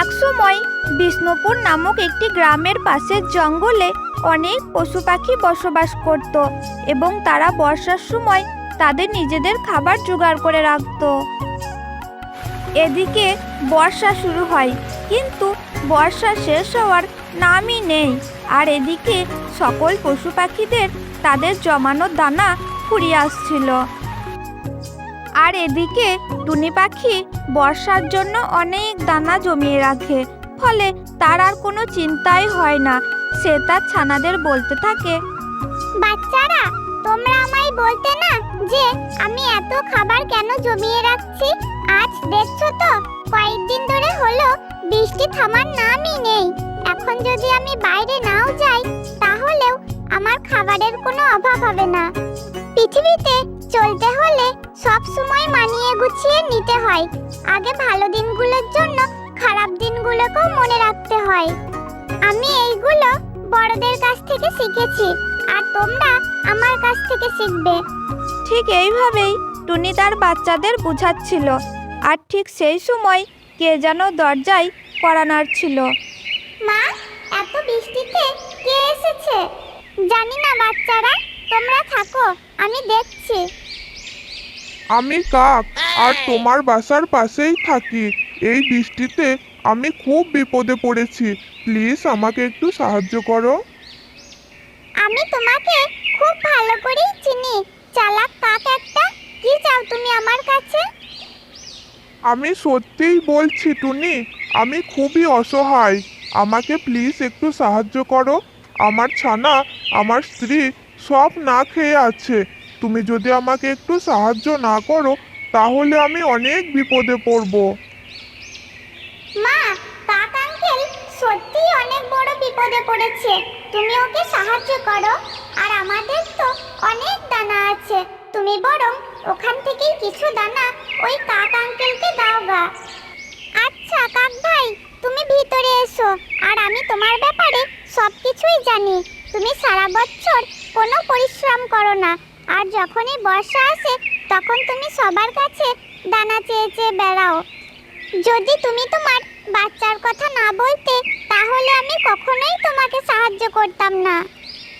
একসময় বিষ্ণুপুর নামক একটি গ্রামের পাশের জঙ্গলে অনেক পশু পাখি বসবাস করত এবং তারা বর্ষার সময় তাদের নিজেদের খাবার জোগাড় করে রাখত। এদিকে বর্ষা শুরু হয়, কিন্তু বর্ষা শেষ হওয়ার নামই নেই। আর এদিকে সকল পশু পাখিদের তাদের জমানো দানা ফুরিয়ে আসছিল। আর এদিকে টুনি পাখি বর্ষার জন্য অনেক দানা জমিয়ে রাখে, ফলে তার আর কোনো চিন্তাই হয় না। সে তার ছানাদের বলতে থাকে, বাচ্চারা, তোমরা আমায় বলতে না যে আমি এত খাবার কেন জমিয়ে রাখছি? আজ দেখছ তো, কয়েকদিন ধরে হলো বৃষ্টি থামার নামই নেই। এখন যদি আমি বাইরে নাও যাই, তাহলেও আমার খাবারের কোনো অভাব হবে না। পৃথিবীতে চলতে হলে সব সময় মানিয়ে গুছিয়ে নিতে হয়। আগে ভালো দিনগুলোর জন্য খারাপ দিনগুলোকেও মনে রাখতে হয়। আমি এইগুলো বড়দের কাছ থেকে শিখেছি আর তোমরা আমার কাছ থেকে শিখবে। ঠিক এইভাবেই টুনি তার বাচ্চাদের বুঝাচ্ছিল আর ঠিক সেই সময় কে যেন দরজায় কড়া ছিল। মা এত বৃষ্টিতে কে এসেছে? জানি না বাচ্চারা তোমরা থাকো আমি দেখছি। আমি কাক আর তোমার বাসার পাশেই থাকি। এই বৃষ্টিতে আমি খুব বিপদে পড়েছি। প্লিজ আমাকে একটু সাহায্য করো। আমি তোমাকে খুব ভালো করেই চিনি। চালাক কাক একটা কি চাও তুমি আমার কাছে? আমি সত্যিই বলছি টুনি আমি খুবই অসহায়। আমাকে প্লিজ একটু সাহায্য করো। আমার ছানা, আমার স্ত্রী সব না খেয়ে আছে। তুমি যদি আমাকে একটু সাহায্য না করো, তাহলে আমি অনেক বিপদে পড়ব। মা, কাক আঙ্কেল, সত্যিই অনেক বড় বিপদে পড়েছে। তুমি ওকে সাহায্য করো, আর আমাদের তো অনেক দানা আছে। তুমি বরং ওখান থেকেই কিছু দানা ওই কাক আঙ্কেলকে দাও গা। আচ্ছা কাক ভাই, তুমি ভিতরে এসো, আর আমি তোমার ব্যাপারে সব কিছুই জানি। তুমি সারা বছর কোনো পরিশ্রম করো না। আর যখনই বর্ষা আসে তখন তুমি সবার কাছে দানা চেয়ে চেয়ে বেড়াও। যদি তুমি তোমার বাচ্চার কথা না বলতে তাহলে আমি কখনোই তোমাকে সাহায্য করতাম না।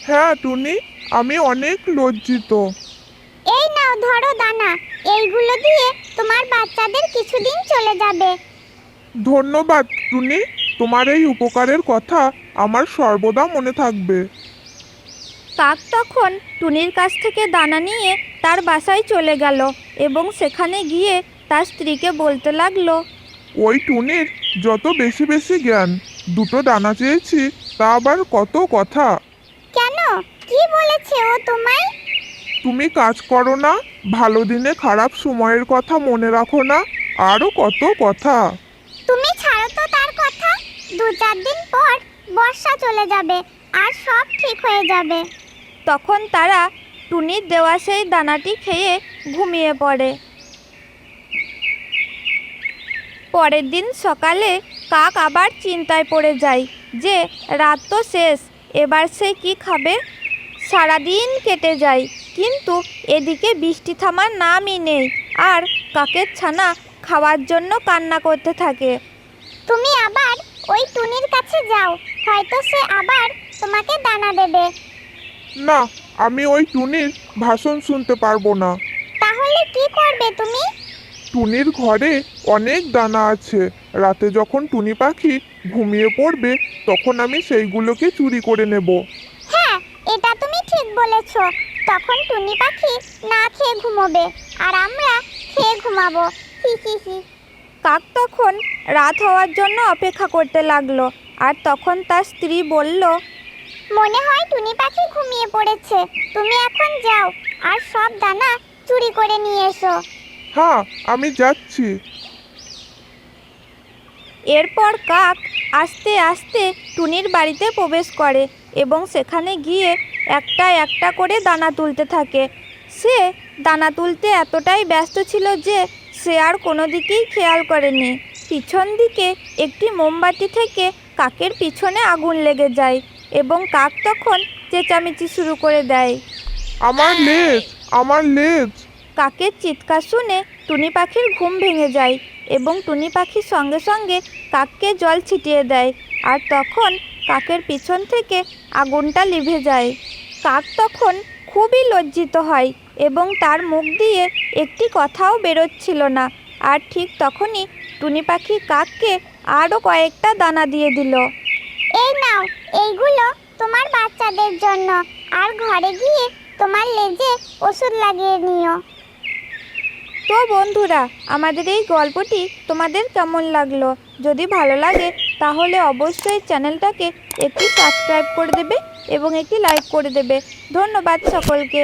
হ্যাঁ টুনি আমি অনেক লজ্জিত। এই নাও ধরো দানা। এইগুলো দিয়ে তোমার বাচ্চাদের কিছুদিন চলে যাবে। ধন্যবাদ টুনি। তোমার এই উপকারের কথা আমার সর্বদা মনে থাকবে। কাক তখন টুনির কাছ থেকে দানা নিয়ে তার বাসায় চলে গেল এবং সেখানে গিয়ে তার স্ত্রীকে বলতে লাগল ওই টুনির যত বেশি বেশি জ্ঞান দুটো দানা চেয়েছি তা আবার কত কথা? কেন? কি বলেছে ও তোমায়? তুমি কাজ করো না ভালো দিনে খারাপ সময়ের কথা মনে রাখো না আরও কত কথা তুমি ছাড়ো তো তার কথা দু চার দিন পর বর্ষা চলে যাবে আর সব ঠিক হয়ে যাবে। তখন তারা টুনির দেওয়া সেই দানাটি খেয়ে ঘুমিয়ে পড়ে। পরের দিন সকালে কাক আবার চিন্তায় পড়ে যায় যে রাত তো শেষ এবার সে কি খাবে? সারাদিন কেটে যায় কিন্তু এদিকে বৃষ্টি থামার নামই নেই আর কাকের ছানা খাওয়ার জন্য কান্না করতে থাকে। তুমি আবার ওই টুনির কাছে যাও হয়তো সে আবার তোমাকে দানা দেবে। না আমি ওই টুনির ভাষণ শুনতে পারব না। তাহলে কি করবে তুমি? টুনির ঘরে অনেক দানা আছে। রাতে যখন টুনি পাখি ঘুমিয়ে পড়বে তখন আমি সেইগুলোকে চুরি করে নেব। হ্যাঁ এটা তুমি ঠিক বলেছ। তখন টুনি পাখি না খেয়ে ঘুমোবে আর আমরা খেয়ে ঘুমাবো। হি হি হি। কাক তখন রাত হওয়ার জন্য অপেক্ষা করতে লাগল। আর তখন তার স্ত্রী বলল মনে হয় টুনি পাখি ঘুমিয়ে পড়েছে। তুমি এখন যাও আর সব দানা চুরি করে নিয়ে এসো। হ্যাঁ আমি যাচ্ছি। এরপর কাক আস্তে আস্তে টুনির বাড়িতে প্রবেশ করে এবং সেখানে গিয়ে একটা একটা করে দানা তুলতে থাকে। সে দানা তুলতে এতটাই ব্যস্ত ছিল যে সে আর কোনো দিকেই খেয়াল করেনি। পিছন দিকে একটি মোমবাতি থেকে কাকের পিছনে আগুন লেগে যায় এবং কাক তখন চেঁচামেচি শুরু করে দেয়। আমার লেজ আমার লেজ। কাকের চিৎকার শুনে টুনি পাখির ঘুম ভেঙে যায় এবং টুনি পাখি সঙ্গে সঙ্গে কাককে জল ছিটিয়ে দেয় আর তখন কাকের পিছন থেকে আগুনটা লিভে যায়। কাক তখন খুবই লজ্জিত হয় এবং তার মুখ দিয়ে একটি কথাও বেরোচ্ছিল না। আর ঠিক তখনই টুনি পাখি কাককে আরও কয়েকটা দানা দিয়ে দিল। এই নাও এইগুলো তোমার বাচ্চাদের জন্য। আর ঘরে গিয়ে তোমার লেজে ওষুধ লাগিয়ে নিও। তো বন্ধুরা আমাদের এই গল্পটি তোমাদের কেমন লাগল? যদি ভালো লাগে তাহলে অবশ্যই চ্যানেলটাকে একটি সাবস্ক্রাইব করে দেবে এবং একটি লাইক করে দেবে। ধন্যবাদ সকলকে।